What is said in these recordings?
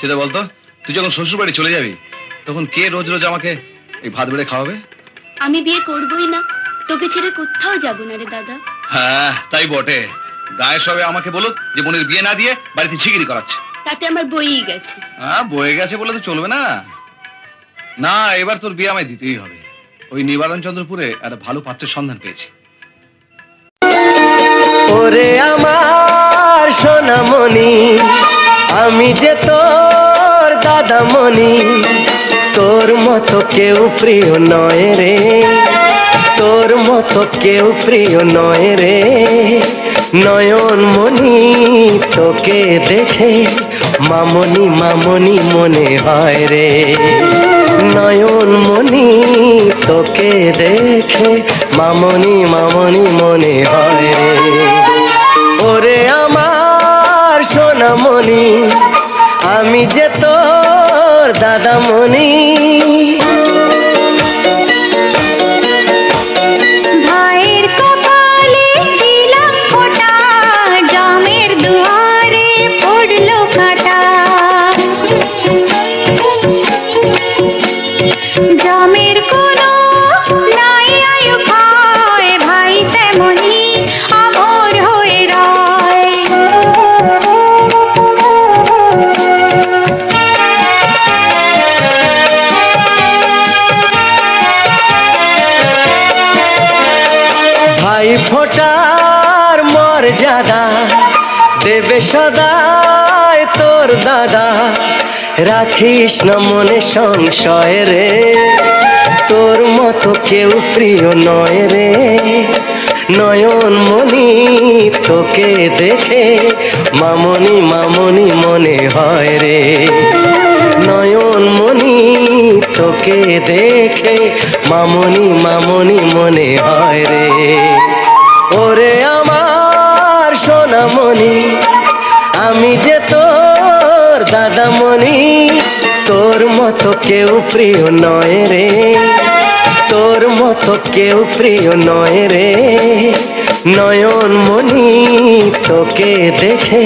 সেটা বলতো তুই যখন শ্বশুর বাড়ি চলে যাবি তখন কে রোজ রোজ আমাকে এই ভাত বেড়ে খাওয়াবে? আমি বিয়ে করবই না তোকে ছেড়ে কোথাও যাব না রে দাদা। হ্যাঁ তাই বটে। গায়ে সবে আমাকে বলুক যে বোনের বিয়ে না দিয়ে বাড়িতে ছিগিরি করাচ্ছে। তাতে আমার বইই গেছে। হ্যাঁ বয়ে গেছে বলে তো চলবে না। না এবার তোর বিয়ে আমায় দিতেই হবে। ওই নিবারণ চন্দ্রপুরে একটা ভালো পাত্রের সন্ধান পেয়েছি। ওরে আমার সোনামণি আমি যে তোর দাদামণি তোর মতো কেউ প্রিয় নয় রে। তোর মতো কেউ প্রিয় নয় রে। নয়ন মণি তোকে দেখে মামনি মামনি মনে হয় রে। নয়ন মণি তোকে দেখে মামনি মামনি মনে হয় রে। ওরে আমার সোনামণি, আমি যে তোর দাদামণি ভাইয়ের দাদা, রাখিস না মনে সংশয় রে। তোর মতো কেউ প্রিয় নয় রে। নয়ন মনি তোকে দেখে মামনি মামনি মনে হয় রে। নয়ন মনি তোকে দেখে মামনি মামনি মনে হয় রে। ওরে আমার সোনামণি, আমি যে তোর তোর মতো কেউ প্রিয় নয় রে। তোর মতো কেউ প্রিয় নয় রে। নয়ন মনি তোকে দেখে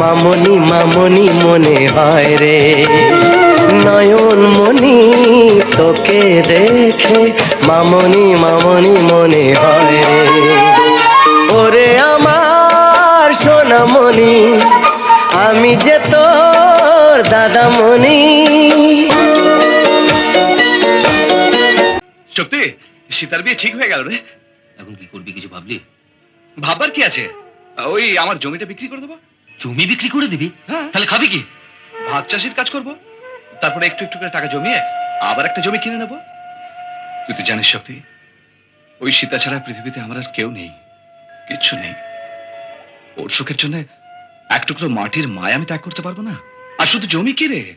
মামনি মামনি মনে হয় রে। নয়ন মনি তোকে দেখে মামনি মামনি মনে হয় রে। ওরে আমার সোনামণি, আমি যে তোর দাদামণি সত্যি সীতার বিয়ে ঠিক হয়ে গেল রে। এখন কি করবি কিছু ভাবলি? ভাববার কি আছে? ওই আমার জমিটা বিক্রি করে দেবো। জমি বিক্রি করে দিবি? হ্যাঁ। তাহলে খাবি কি? ভাত চাষির কাজ করব। তারপরে একটু একটু করে টাকা জমিয়ে আবার একটা জমি কিনে নেব। তুই তো জানিস শক্তি ওই সীতা ছাড়া পৃথিবীতে আমার আর কেউ নেই কিচ্ছু নেই। ওর সুখের জন্য এক টুকরো মাটির মায় আমি ত্যাগ করতে পারব না। আর শুধু জমি কি রে?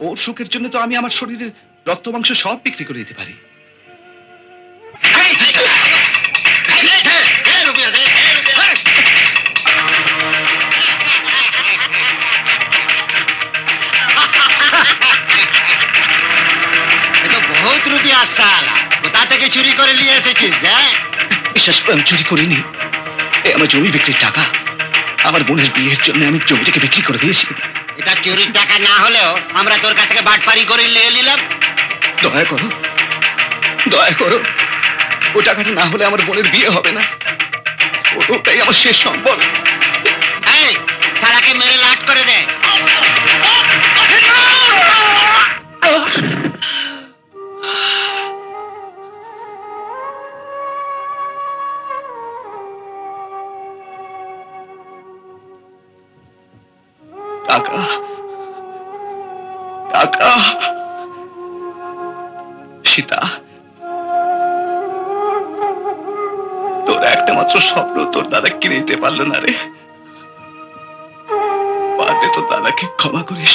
ওর সুখের জন্য তো আমি আমার শরীরের রক্ত মাংস সব বিক্রি করে দিতে পারি। বহুত রুপিয়া সালা কোথা থেকে চুরি করে নিয়ে এসেছিস হ্যাঁ? বিশ্বাস করে আমি চুরি করিনি। এ আমার জমি বিক্রির টাকা। আমার বোনের বিয়ের জন্য আমি জমিটাকে বিক্রি করে দিয়েছি। এটা চুরির টাকা না হলেও আমরা তোর কাছ থেকে বাটপারি করে নিয়ে নিলাম। দয়া করো। দয়া করো। ও টাকাটা না হলে আমার বোনের বিয়ে হবে না। ওটাই আমার শেষ সম্বল। তারাকে মেরে লাট করে দে। টাকা টাকা সীতা, তোর একটা মাত্র স্বপ্ন তোর দাদা কিনে দিতে পারল না রে। পারলে তোর দাদাকে ক্ষমা করিস।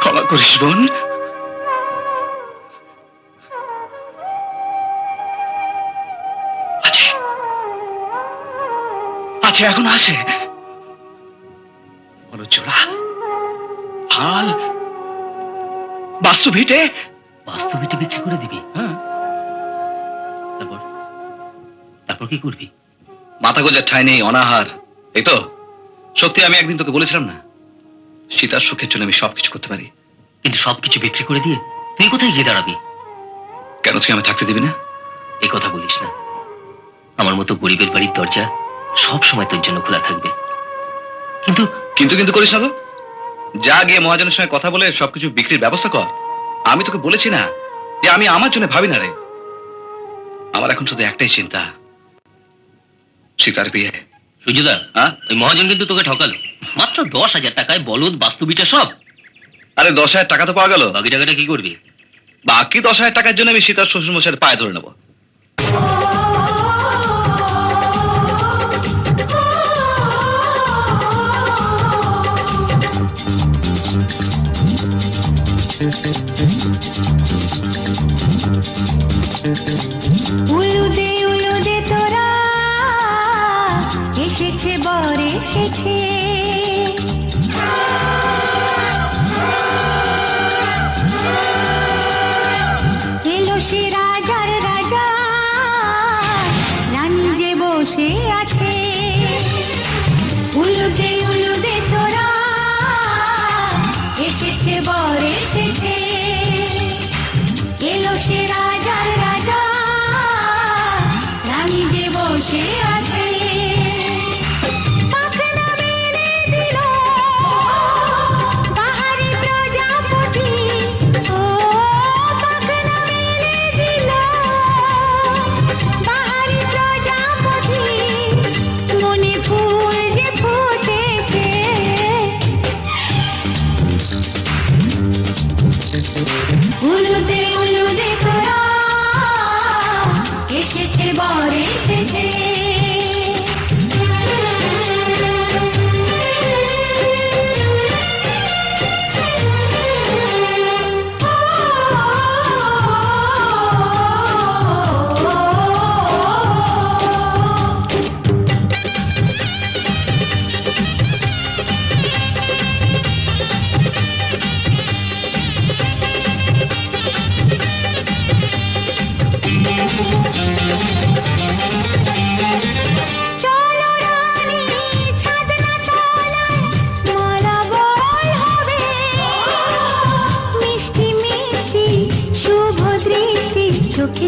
ক্ষমা করিস বোন। আছে, এখন আছে। হাল বাস্তু ভিটে বাস্তবিতে বিক্রি করে দিবি হ্যাঁ? তারপর? তারপর কি করবি? মাথা গোজার ঠাই নেই, অনাহার। এই তো। সত্যি আমি একদিন তোকে বলেছিলাম না, সীতার সুখের জন্য আমি সবকিছু করতে পারি। কিন্তু সবকিছু বিক্রি করে দিয়ে তুই কোথায় গিয়ে দাঁড়াবি? কেন তুই আমি থাকতে দিবি না? এই কথা বলিস না। আমার মতো গরিবের বাড়ির দরজা সব সময় তোর জন্য খোলা থাকবে। কিন্তু কিন্তু কিন্তু করিস না তো? যা গিয়ে মহাজনের সঙ্গে কথা বলে সবকিছু বিক্রির ব্যবস্থা কর। আমি তোকে বলেছি না যে আমি আমার জন্য ভাবি না রে। আমার এখন শুধু একটাই চিন্তা। সীতার বিয়ে। সুজুদা হ্যাঁ? ওই মহাজন কিন্তু তোকে ঠকালো। মাত্র দশ হাজার টাকায় বলদ বাস্তুবিটা সব। আরে দশ হাজার টাকা তো পাওয়া গেল। বাকি টাকাটা কি করবি? বাকি দশ হাজার টাকার জন্য আমি সীতার শ্বশুর মশাইয়ের পায়ে ধরে নেব। উলুদে উলুদে তোরা এসেছে বর এসেছে।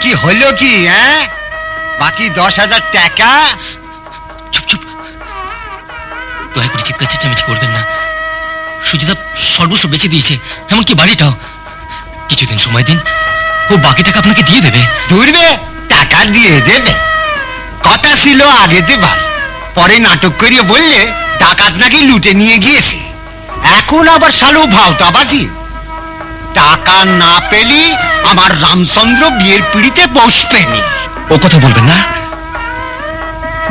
কি হলো কি হ্যাঁ? বাকি দশ হাজার টাকা? চুপ চুপ। দয়া করে চিৎকার চেঁচামেচি করবেন না। সুজিতা সর্বস্ব বেঁচে দিয়েছে, এমনকি বাড়িটাও। কিছুদিন সময় দিন, ও বাকি টাকা আপনাকে দিয়ে দেবে। ধরবে, টাকা দিয়ে দেবে। কথা ছিল আগে দেবার, পরে নাটক করিয়ে বললে ডাকাত নাকি লুটে নিয়ে গিয়েছে। এখন আবার শালু ভাওতাবাজি। টাকা না পেলি আমার রামচন্দ্র বিয়ের পিড়িতে বসবেনি ও কথা বলবেন না।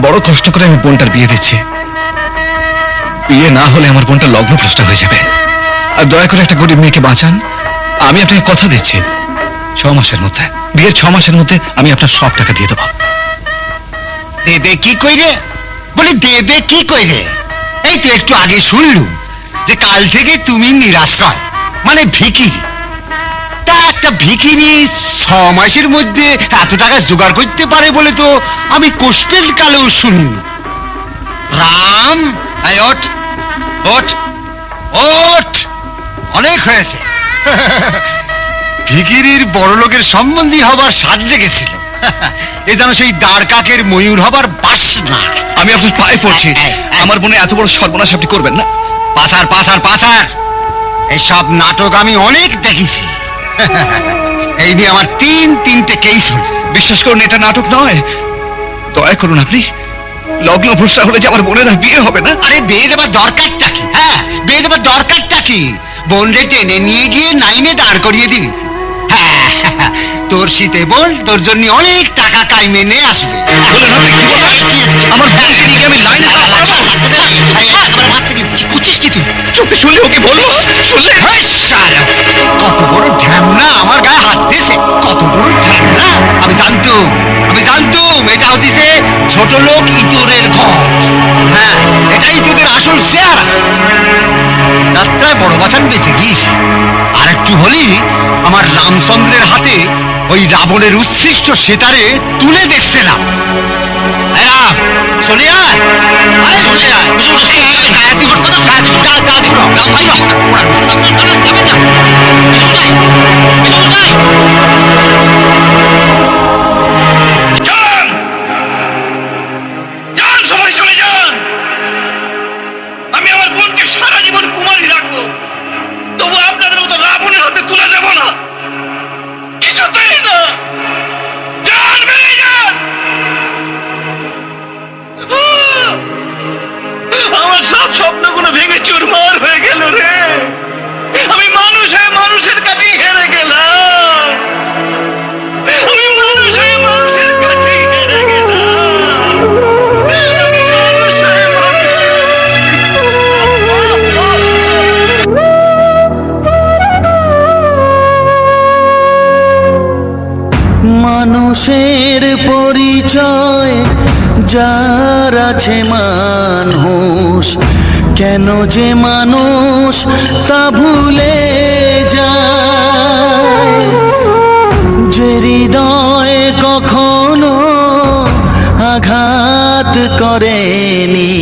বড় কষ্ট করে আমি বোনটার বিয়ে দিচ্ছি। বিয়ে না হলে আমার বোনটা লগ্ন প্রশ্ন হয়ে যাবে। আর দয়া করে একটা গরিব মেয়েকে বাঁচান। আমি আপনাকে কথা দিচ্ছি। ছ মাসের মধ্যে বিয়ের ছ মাসের মধ্যে আমি আপনার সব টাকা দিয়ে দেবো। দেবে কি কইরে? বলে দেবে কি কইরে? এই তো একটু আগে শুনলুম যে কাল থেকে তুমি নিরাশ্রয় মানে ভিকিরি। তা একটা ভিকিরি ছ মাসের মধ্যে এত টাকা জোগাড় করতে পারে বলে তো আমি কোষ্পেল কালেও শুনিনি রাম এই ওঠ ওঠ ওঠ। অনেক হয়েছে। ভিকিরির বড় লোকের সম্বন্ধী হবার সাজ জেগেছিল এ যেন সেই দ্বারকাকের ময়ূর হবার বাস বাসনা। আমি আপনার পায়ে পড়ছি। আমার মনে এত বড় সর্বনাশ আপনি করবেন না। পাসার পাসার পাসার। এইসব নাটক আমি অনেক দেখেছি। এই নিয়ে আমার তিন তিনটে কেস হল। বিশ্বাস করুন, এটা নাটক নয়। দয়া করুন আপনি। লগ্ন ভ্রষ্টা হলে যে আমার বোনের আর বিয়ে হবে না? আরে বিয়ে দেবার দরকারটা কি? হ্যাঁ বিয়ে দেবার দরকারটা কি? বোনরে টেনে নিয়ে গিয়ে নাইনে দাঁড় করিয়ে দিবি। তোর শীতে বোন তোর জন্য অনেক টাকা কাইমে নিয়ে আসবে? আমার বোনকে নিয়ে আমি লাইনে? খুঁচিস কি তুই? চোখে শুনলে ওকে বলব? শুনলে? কত বড় ঢ্যামনা আমার গায়ে হাত দিয়েছে। কত বড় ঢ্যামনা আমি জানতুম আমি জানতুম এটা হতিছে ছোট লোক ইতরের ঘর। হ্যাঁ এটাই তোদের আসল চেহারা। যাত্রায় বড় বাসান বেঁচে গিয়েছি আর একটু হলেই আমার রামচন্দ্রের হাতে ওই রাবণের উচ্ছিষ্ট সেতারে তুলে দেখছিলাম চলে আয় চলে আয়। কথা আমার সারা জীবন কুমারী রাখব। তবু আপনাদের মতো রাবণের হাতে তুলে দেব না। কিছুতেই না। যান বেরিয়ে যান! আমার সব স্বপ্নগুলো ভেঙে চুরমার হয়ে গেল রে। মানুষের পরিচয়, যার আছে মানুষ, কেন যে মানুষ তা ভুলে যায়? যে হৃদয় কখনো আঘাত করেনি,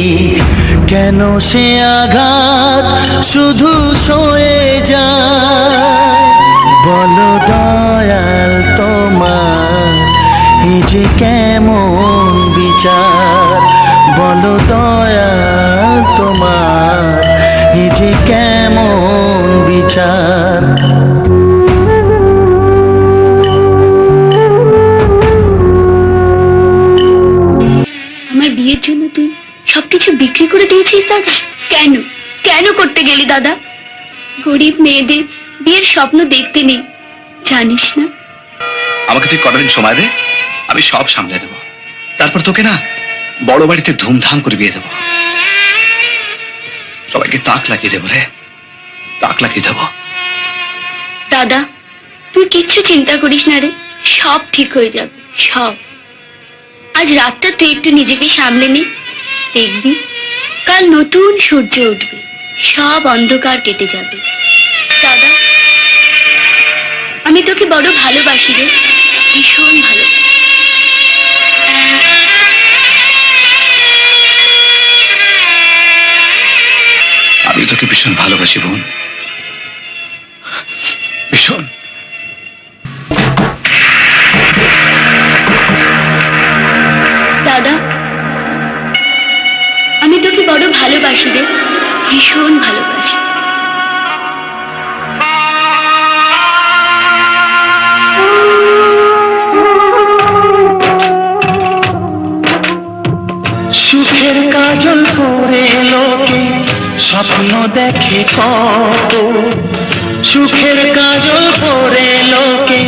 কেন সে আঘাত শুধু সয়ে যায়? বলো দয়াল তোমার এই যে কেমন বিচার? বলো দয়াল তোমার এই যে কেমন বিচার? আমার বিয়ের জন্য তুই সবকিছু বিক্রি করে দিয়েছিস দাদা? কেন? কেন করতে গেলি দাদা? গরিব মেয়েদের বিয়ের স্বপ্ন দেখতে নেই। জানিস না? আমাকে তুই কটা দিন সময় দে। আমি সব সামলে দেবো। তারপর তোকে না বড় বাড়িতে ধুমধাম করে বিয়ে দেবো। সবাইকে তাক লাগিয়ে দেবো রে। তাক লাগিয়ে দেবো। দাদা, তুই কিচ্ছু চিন্তা করিস না রে। সব ঠিক হয়ে যাবে, সব। আজ রাতটা তুই একটু নিজেকে সামলে নি। দেখবি, কাল নতুন সূর্য উঠবে। সব অন্ধকার কেটে যাবে। দাদা, আমি তোকে বড় ভালোবাসি রে। ভীষণ ভালোবাসি। তোকে ভীষণ ভালোবাসি বোন। ভীষণ। দাদা আমি তোকে বড় ভালোবাসি রে। ভীষণ ভালোবাসি। স্বপ্ন দেখে কত সুখের কাজল পরে লোকে,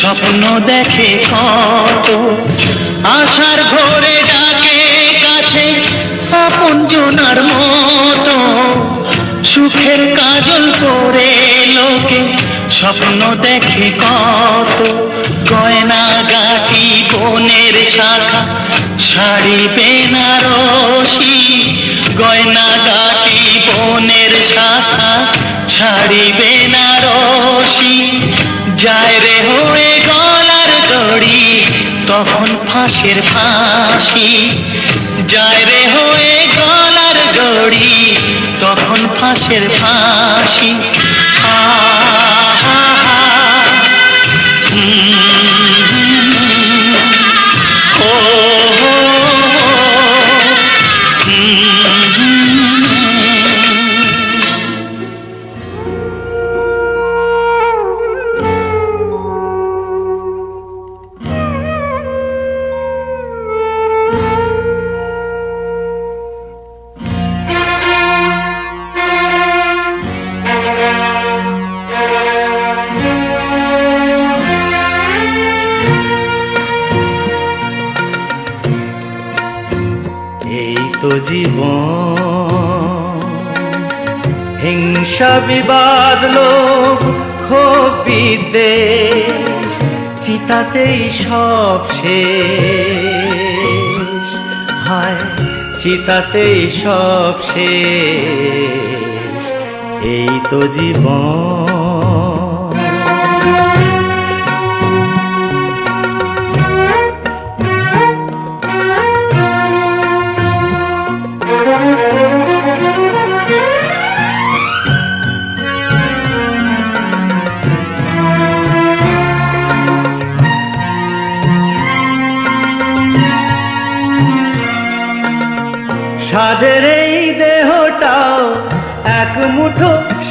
স্বপ্ন দেখে কত আশার ঘরে ডাকে কাছে, আপন জোনার মতো সুখের কাজল পরে লোকে, স্বপ্ন দেখে কত গয়না গাটি বনের শাখা, শাড়ি বেনারসি, গয়না গাটি বনের না রশি। যায় রে হয়ে গলার দড়ি, তখন ফাঁসের ফাঁসি। যায় রে হয়ে গলার দড়ি, তখন ফাঁসের ফাঁসি। জীবন। হিংসা বিবাদ লোক ক্ষোভিতে চিতাতেই সব শেষ। হায়, চিতাতেই সব শেষ। এই তো জীবন।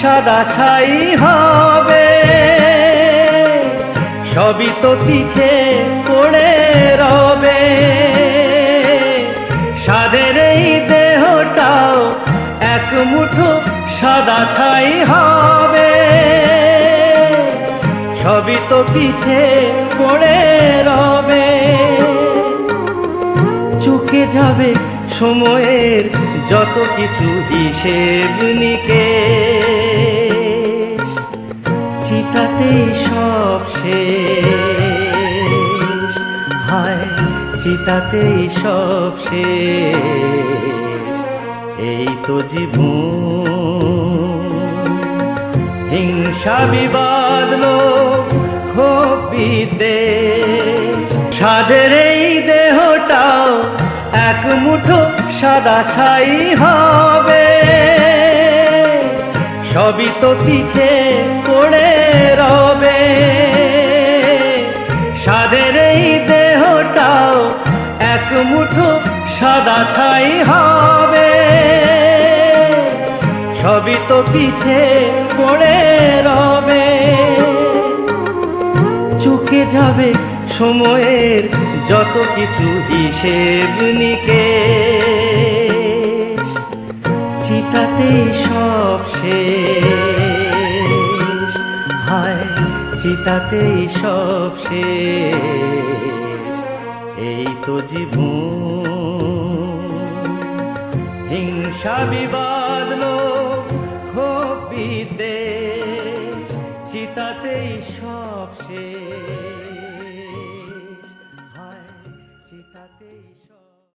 সাদা ছাই হবে। সবই তো পিছে পড়ে রবে। সাদের এই দেহটাও এক মুঠো সাদা ছাই হবে। সবই তো পিছে পড়ে রবে। চুকে যাবে সময়ের যত কিছু হিসেব নিকে চিতাতেই সব শেষ। হায়, চিতাতেই সব শেষ। এই তো জীবন। হিংসা বিবাদ লোক বিদ্বেষ। সাদের এই দেহটাও এক মুঠো সাদা ছাই হবে। সবই তো পিছে পড়ে রবে। সাদের এই দেহটাও এক মুঠো সাদা ছাই হবে। সবই তো পিছে পড়ে রবে। চুকে যাবে সময়ের যত কিছু হিসেব নিকে চিতাতেই সব শেষ। চিতাতেই সব শেষ। এই তো জীবন। হিংসা বিবাদ লোক চিতাতেই সব শেষ।